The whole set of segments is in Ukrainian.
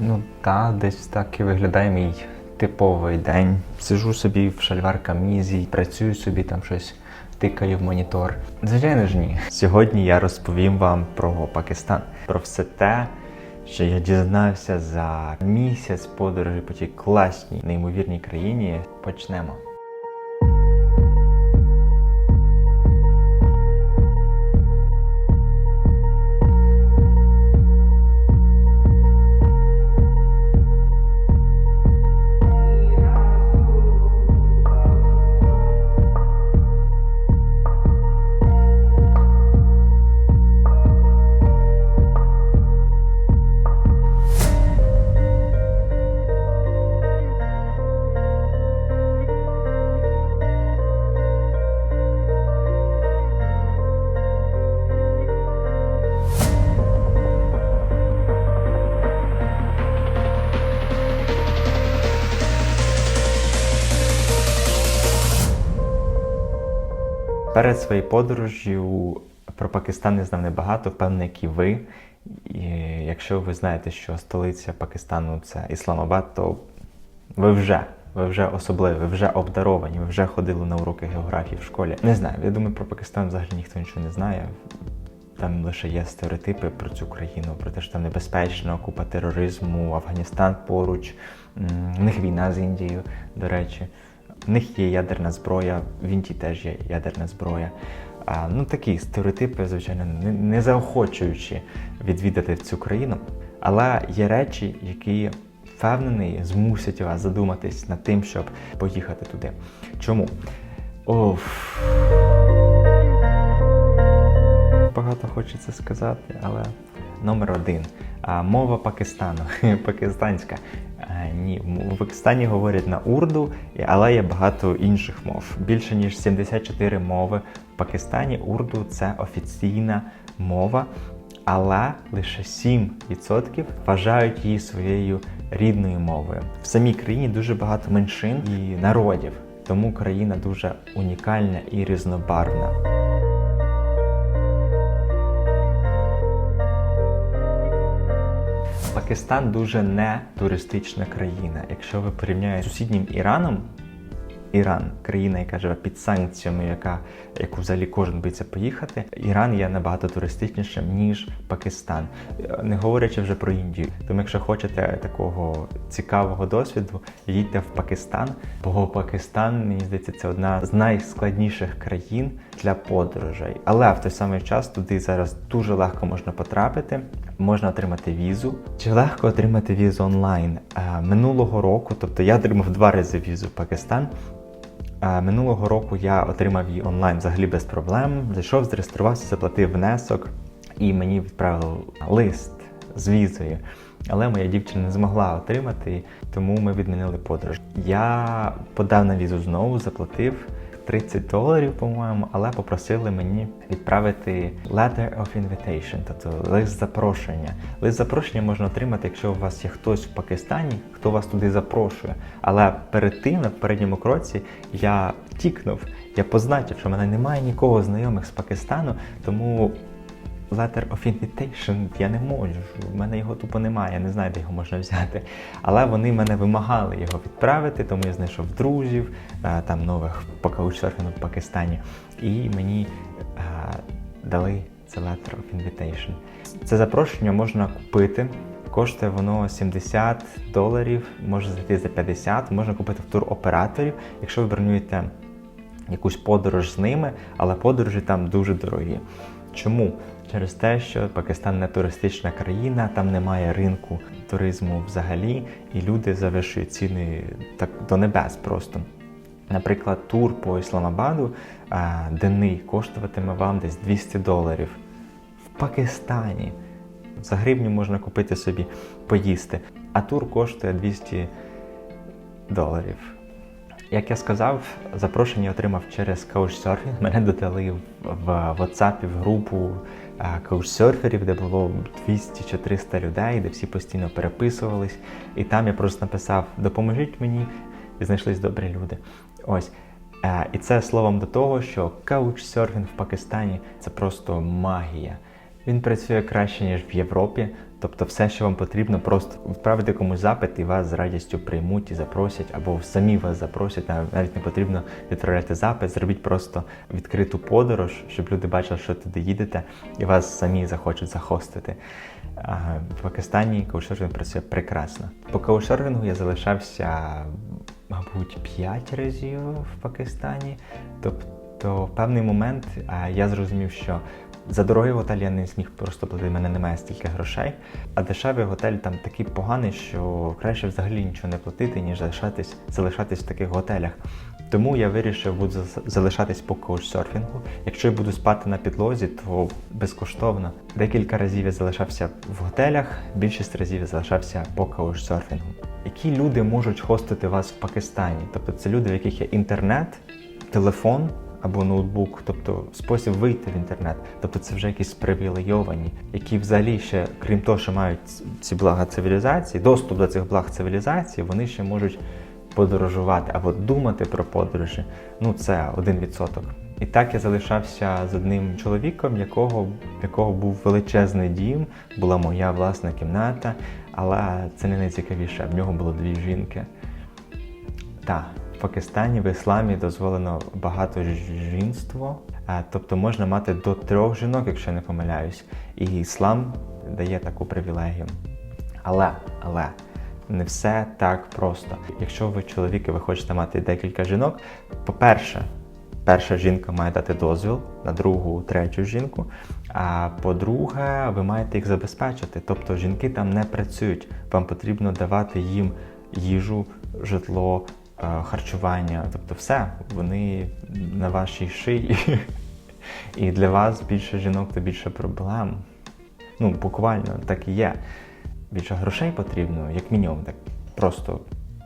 Ну та, десь так і виглядає мій типовий день. Сижу собі в шальвар камізі, працюю собі там щось. Тикаю в монітор. Звичайно ж ні. Сьогодні я розповім вам про Пакистан, про все те, що я дізнався за місяць подорожі по тій класній, неймовірній країні. Почнемо. Перед своєю подорожю про Пакистан не знав небагато, впевнений, як і ви. І якщо ви знаєте, що столиця Пакистану це Ісламабад, то ви вже, ви вже особливі, ви вже обдаровані, ви вже ходили на уроки географії в школі. Не знаю, я думаю, про Пакистан взагалі ніхто нічого не знає. Там лише є стереотипи про цю країну, про те, що там небезпечно, купа тероризму, Афганістан поруч, в них війна з Індією, до речі. В них є ядерна зброя, в Індії теж є ядерна зброя. А, ну такі стереотипи, звичайно, не, не заохочуючи відвідати цю країну. Але є речі, які впевнений змусять вас задуматись над тим, щоб поїхати туди. Чому? Оф. Багато хочеться сказати, але номер один. Мова Пакистану. Пакистанська. Ні, в Пакистані говорять на урду, але є багато інших мов. Більше ніж 74 мови в Пакистані. Урду це офіційна мова, але лише 7% вважають її своєю рідною мовою. В самій країні дуже багато меншин і народів, тому країна дуже унікальна і різнобарвна. Пакистан дуже не туристична країна. Якщо ви порівняєте з сусіднім Іраном, Іран, країна, яка живе під санкціями, яка, яку взагалі кожен боїться поїхати, Іран є набагато туристичнішим, ніж Пакистан. Не говорячи вже про Індію. Тому, якщо хочете такого цікавого досвіду, їдьте в Пакистан, бо Пакистан, мені здається, це одна з найскладніших країн для подорожей. Але в той самий час туди зараз дуже легко можна потрапити, можна отримати візу. Чи легко отримати візу онлайн? Е, Минулого року, тобто я отримав два рази візу в Пакистан. Е, Минулого року я отримав її онлайн взагалі без проблем. Зайшов, зареєструвався, заплатив внесок, і мені відправили лист з візою. Але моя дівчина не змогла отримати, тому ми відмінили подорож. Я подав на візу знову, заплатив 30 доларів, по-моєму, але попросили мені відправити letter of invitation, тобто лист запрошення. Лист запрошення можна отримати, якщо у вас є хтось в Пакистані, хто вас туди запрошує. Але перед тим, на передньому кроці, я втікнув. Я позначив, що в мене немає нікого знайомих з Пакистану, тому letter of invitation я не можу. У мене його тупо немає, я не знаю, де його можна взяти. Але вони мене вимагали його відправити, тому я знайшов друзів, е, там нових по каучсерфінгу в Пакистані, і мені е, дали це letter of invitation. Це запрошення можна купити. Коштує воно 70 доларів, може зайти за 50, можна купити в туроператорів, якщо ви бронюєте якусь подорож з ними, але подорожі там дуже дорогі. Чому? Через те, що Пакистан не туристична країна, там немає ринку туризму взагалі, і люди завишують ціни так до небес просто. Наприклад, тур по Ісламабаду а, денний коштуватиме вам десь 200 доларів. В Пакистані за гривню можна купити собі поїсти, а тур коштує 200 доларів. Як я сказав, запрошення отримав через Couchsurfing. Мене додали в WhatsApp в групу каучсерферів, де було 200 чи 300 людей, де всі постійно переписувались. І там я просто написав Допоможіть мені, і знайшлись добрі люди. Ось. Е, І це словом до того, що каучсерфінг в Пакистані це просто магія. Він працює краще, ніж в Європі, Тобто, все, що вам потрібно, просто відправити комусь запит, і вас з радістю приймуть і запросять, або самі вас запросять. Нав- Навіть не потрібно відправляти запит, зробіть просто відкриту подорож, щоб люди бачили, що туди їдете, і вас самі захочуть захостити. В Пакистані каучсерфінг працює прекрасно. По каучсерфінгу я залишався, мабуть, 5 разів в Пакистані. Тобто, в певний момент я зрозумів, що за дорогий готель я не зміг просто платити, в мене немає стільки грошей. А дешевий готель там такий поганий, що краще взагалі нічого не платити, ніж залишатись, залишатись в таких готелях. Тому я вирішив буду залишатись по коучсерфінгу. Якщо я буду спати на підлозі, то безкоштовно. Декілька разів я залишався в готелях, більшість разів я залишався по коучсерфінгу. Які люди можуть хостити вас в Пакистані? Тобто це люди, в яких є інтернет, телефон або ноутбук, тобто спосіб вийти в інтернет. Тобто це вже якісь привілейовані, які взагалі ще, крім того, що мають ці блага цивілізації, доступ до цих благ цивілізації, вони ще можуть подорожувати або думати про подорожі. Ну, це один відсоток. І так я залишався з одним чоловіком, якого, якого був величезний дім, була моя власна кімната, але це не найцікавіше. В нього було дві жінки. Так, в Пакистані в ісламі дозволено багато жінство, тобто можна мати до трьох жінок, якщо не помиляюсь. І іслам дає таку привілегію. Але, але не все так просто. Якщо ви чоловік і ви хочете мати декілька жінок, по-перше, перша жінка має дати дозвіл на другу, третю жінку. А по-друге, ви маєте їх забезпечити. Тобто жінки там не працюють. Вам потрібно давати їм їжу, житло, е, харчування. Тобто все, вони на вашій шиї. І для вас більше жінок, то більше проблем. Ну, буквально так і є. Більше грошей потрібно, як мінімум, так просто.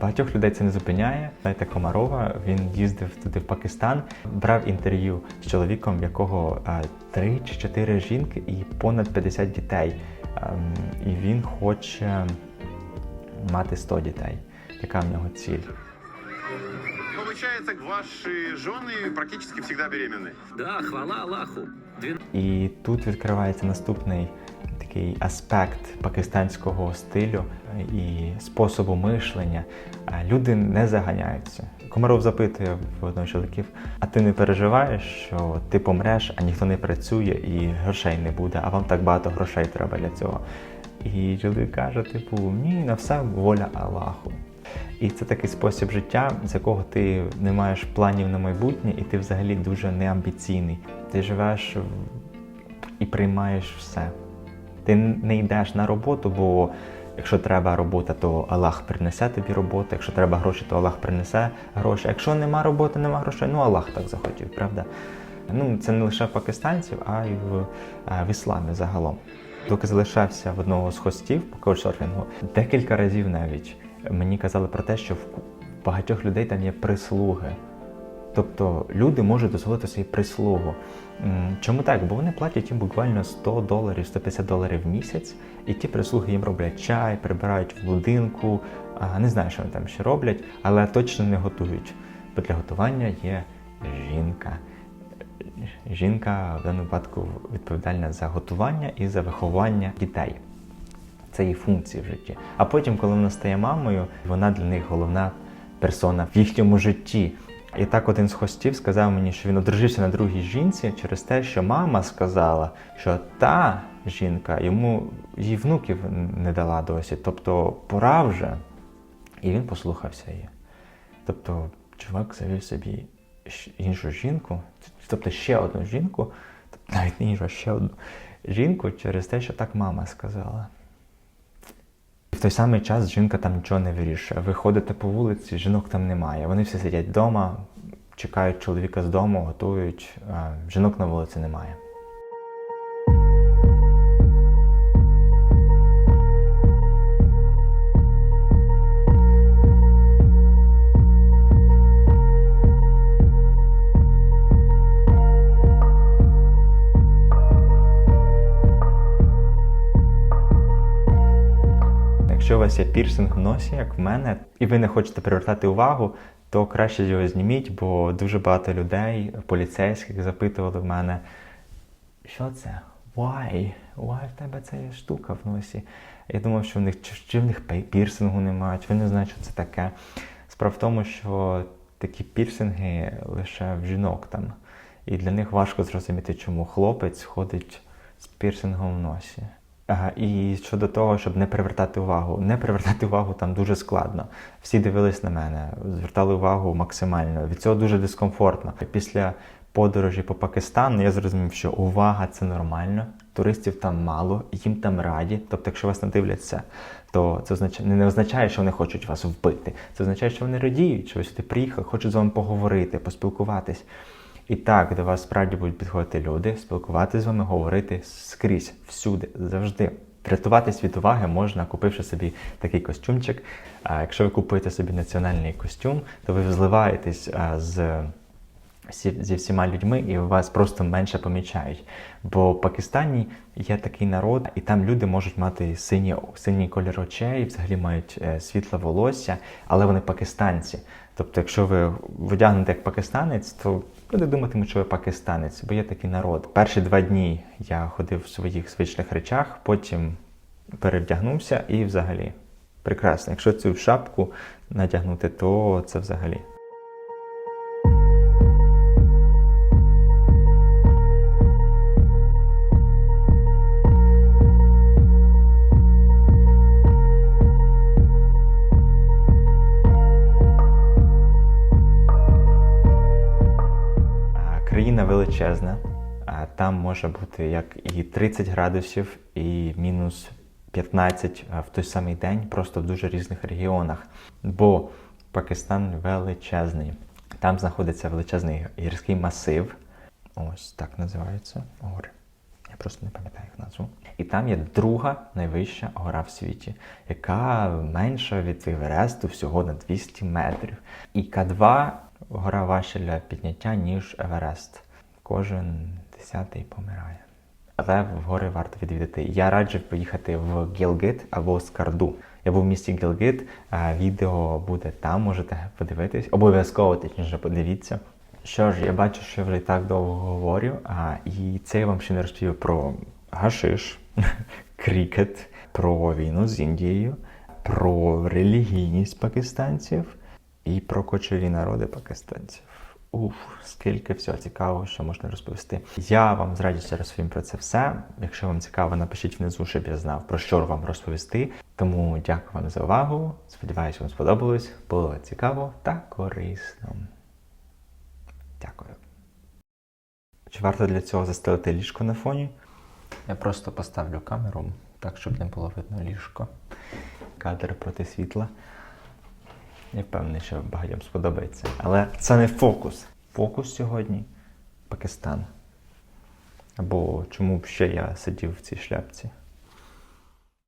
Багатьох людей це не зупиняє. Знаєте, Комарова він їздив туди в Пакистан, брав інтерв'ю з чоловіком, в якого три чи чотири жінки і понад 50 дітей. Ем, і він хоче мати 100 дітей. Яка в нього ціль? Получается, ваши жены практически всегда беременны. Да, хвала Аллаху. І тут відкривається наступний такий аспект пакистанського стилю і способу мишлення. Люди не заганяються. Комаров запитує в одного чоловіків: а ти не переживаєш, що ти помреш, а ніхто не працює і грошей не буде, а вам так багато грошей треба для цього. І чоловік каже: типу, ні, на все воля Аллаху. І це такий спосіб життя, з якого ти не маєш планів на майбутнє, і ти взагалі дуже неамбіційний. Ти живеш і приймаєш все. Ти не йдеш на роботу, бо якщо треба робота, то Аллах принесе тобі роботу. Якщо треба гроші, то Аллах принесе гроші. Якщо нема роботи, нема грошей, ну Аллах так захотів, правда? Ну, це не лише в пакистанців, а й в, е, в ісламі загалом. Доки залишався в одного з хостів по коучсерфінгу, декілька разів навіть мені казали про те, що в багатьох людей там є прислуги. Тобто люди можуть дозволити собі прислугу. Чому так? Бо вони платять їм буквально 100 доларів, 150 доларів в місяць, і ті прислуги їм роблять чай, прибирають в будинку. Не знаю, що вони там ще роблять, але точно не готують. Бо для готування є жінка. Жінка в даному випадку відповідальна за готування і за виховання дітей. Це її функції в житті. А потім, коли вона стає мамою, вона для них головна персона в їхньому житті. І так один з хостів сказав мені, що він одружився на другій жінці через те, що мама сказала, що та жінка йому її внуків не дала досі. Тобто пора вже. І він послухався її. Тобто, чувак завів собі іншу жінку, тобто ще одну жінку, тобто навіть не іншу, а ще одну жінку через те, що так мама сказала. Той самий час жінка там нічого не вирішує. Ви ходите по вулиці, жінок там немає. Вони всі сидять вдома, чекають чоловіка з дому, готують. Жінок на вулиці немає. Вас є пірсинг в носі, як в мене, і ви не хочете привертати увагу, то краще його зніміть, бо дуже багато людей, поліцейських, запитували в мене, що це? Why? ой, в тебе є штука в носі. Я думав, що в них чи, чи в них пірсингу немає, чи вони не знають, що це таке. Справа в тому, що такі пірсинги лише в жінок там. І для них важко зрозуміти, чому хлопець ходить з пірсингом в носі. І щодо того, щоб не привертати увагу. Не привертати увагу там дуже складно. Всі дивились на мене, звертали увагу максимально. Від цього дуже дискомфортно. Після подорожі по Пакистану я зрозумів, що увага це нормально. Туристів там мало, їм там раді. Тобто, якщо вас не дивляться, то це означає, не означає, що вони хочуть вас вбити. Це означає, що вони радіють, що ви сюди приїхали, хочуть з вами поговорити, поспілкуватись. І так, до вас справді будуть підходити люди, спілкуватися з вами, говорити скрізь, всюди, завжди. Врятуватись від уваги можна, купивши собі такий костюмчик. А якщо ви купуєте собі національний костюм, то ви зливаєтесь з зі всіма людьми і вас просто менше помічають. Бо в Пакистані є такий народ, і там люди можуть мати сині, синій колір очей, взагалі мають е, світле волосся, але вони пакистанці. Тобто, якщо ви вдягнете як пакистанець, то люди думатимуть, що я пакистанець, бо є такий народ. Перші два дні я ходив в своїх звичних речах, потім перевдягнувся і взагалі прекрасно. Якщо цю шапку надягнути, то це взагалі. Країна величезна, а там може бути як і 30 градусів, і мінус 15 в той самий день, просто в дуже різних регіонах. Бо Пакистан величезний. Там знаходиться величезний гірський масив. Ось так називаються гори. Я просто не пам'ятаю їх назву. І там є друга найвища гора в світі, яка менша від Евересту всього на 200 метрів. І К2 гора важча для підняття, ніж Еверест. Кожен десятий помирає. Але в гори варто відвідати. Я раджу поїхати в Гілгит або Скарду. Я був в місті Гілгит, відео буде там, можете подивитись. Обов'язково точніше подивіться. Що ж, я бачу, що я вже так довго говорю, а, і це я вам ще не розповів про гашиш, крікет, про війну з Індією, про релігійність пакистанців і про кочові народи пакистанців. Уф, скільки всього цікавого, що можна розповісти. Я вам з радістю розповім про це все. Якщо вам цікаво, напишіть внизу, щоб я знав, про що вам розповісти. Тому дякую вам за увагу. Сподіваюся, вам сподобалось. Було цікаво та корисно. Дякую. Чи варто для цього застелити ліжко на фоні? Я просто поставлю камеру так, щоб не було видно ліжко. Кадр проти світла. Я впевнений, що багатьом сподобається. Але це не фокус. Фокус сьогодні Пакистан. Або чому б ще я сидів в цій шляпці?